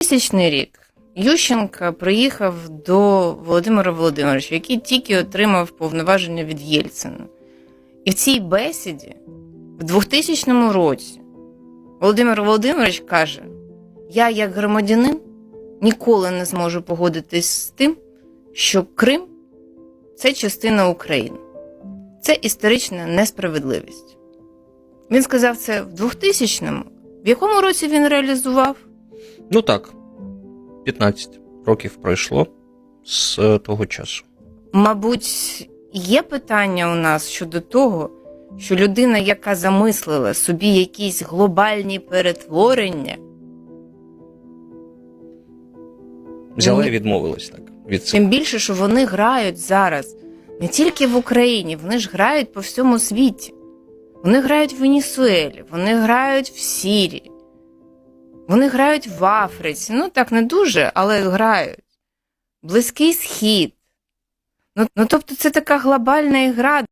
2000 рік Ющенка приїхав до Володимира Володимировича, який тільки отримав повноваження від Єльцина. І в цій бесіді в 2000 році Володимир Володимирович каже: Я, як громадянин, ніколи не зможу погодитись з тим, що Крим це частина України. Це історична несправедливість. Він сказав це в 2000-му. В якому році він реалізував? Ну так, 15 років пройшло з е, того часу. Мабуть, є питання у нас щодо того, що людина, яка замислила собі якісь глобальні перетворення, Взяла і відмовилась так від цього. тим більше, що вони грають зараз не тільки в Україні, вони ж грають по всьому світі. Вони грають в Венесуелі, вони грають в Сірії, вони грають в Африці. Ну так не дуже, але грають. Близький схід. Ну, ну тобто, це така глобальна ігра,